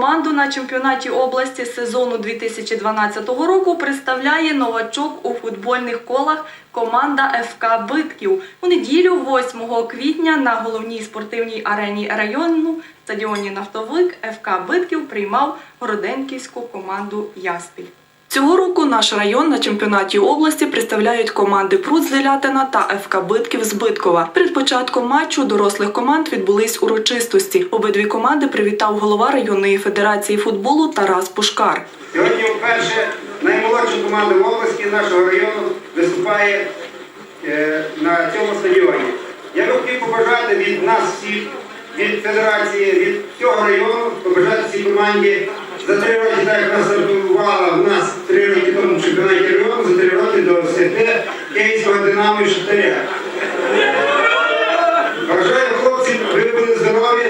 Команду на чемпіонаті області сезону 2012 року представляє новачок у футбольних колах команда ФК Битків. У неділю, 8 квітня, на головній спортивній арені району стадіоні Нафтовик ФК Битків приймав городенківську команду Яспіль. Цього року наш район на чемпіонаті області представляють команди Прут з Лелятина та ФК Битків з Биткова. Перед початком матчу дорослих команд відбулись урочистості. Обидві команди привітав голова районної федерації футболу Тарас Пушкар. Сьогодні вперше наймолодша команда в області нашого району виступає е, на цьому стадіоні. Я би хотів побажати від нас всіх, від федерації, від всього району, побажати цій команді за три роки, так як вона стартувала в нас три роки тому в чемпіонаті району, за три роки досягти Київського динамо і Шахтаря. Бажаю хлопців, ви були здорові.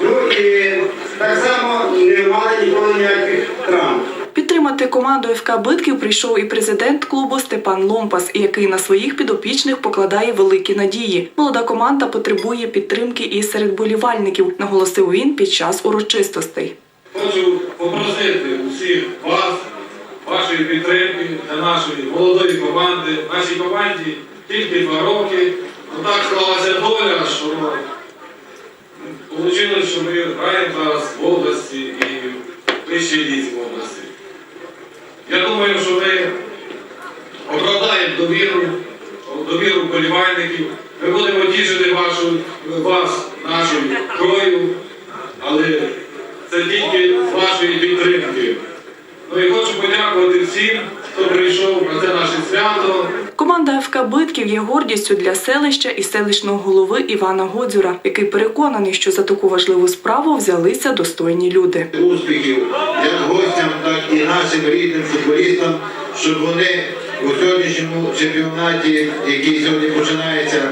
Ну і так само не мали ніколи ніяких травм. Підтримати команду ФК Битків прийшов і президент клубу Степан Ломпас, який на своїх підопічних покладає великі надії. Молода команда потребує підтримки і серед болівальників, наголосив він під час урочистостей. Хочу попросити усіх вас, вашої підтримки для нашої молодої команди. Нашій команді тільки два роки. Ну так склалася доля, що вийшло, що ми граємо зараз в області і в вищій в області. Я думаю, що ми оправдаємо довіру, довіру вболівальників. Ми будемо тішити вашу, вас нашою грою, але це тільки з вашої підтримки. Ну і хочу подякувати всім, хто прийшов на це наше свято. Команда ФК Битків є гордістю для селища і селищного голови Івана Годзюра, який переконаний, що за таку важливу справу взялися достойні люди. успіхів як гостям, так і нашим рідним футболістам, щоб вони у сьогоднішньому чемпіонаті, який сьогодні починається,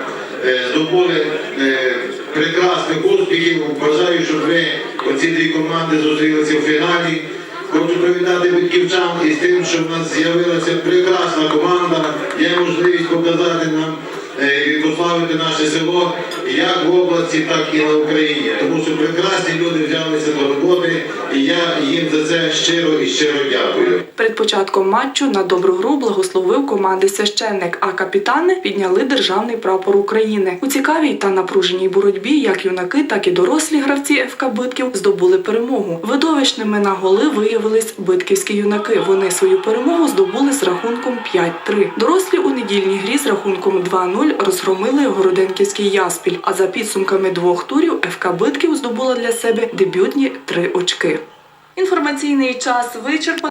е, здобули е, прекрасних успіхів. Бажаю, щоб ви оці дві команди зустрілися в фіналі. Хочу привітати батьківчан із тим, що в нас з'явилася прекрасна команда, є можливість показати нам е, прославити наше село як в області, так і на Україні. Тому що прекрасні люди взялися до роботи, і я їм за це щиро і щиро дякую. Перед початком матчу на добру гру благословив команди священник, а капітани підняли державний прапор України. У цікавій та напруженій боротьбі як юнаки, так і дорослі гравці ФК Битків здобули перемогу. Видовищними на голи виявились битківські юнаки. Вони свою перемогу здобули з рахунком 5-3. Дорослі у недільній грі з рахунком 2-0 розгромили Городенківський Яспіль. А за підсумками двох турів ФК Битків здобула для себе дебютні три очки. Інформаційний час вичерпано.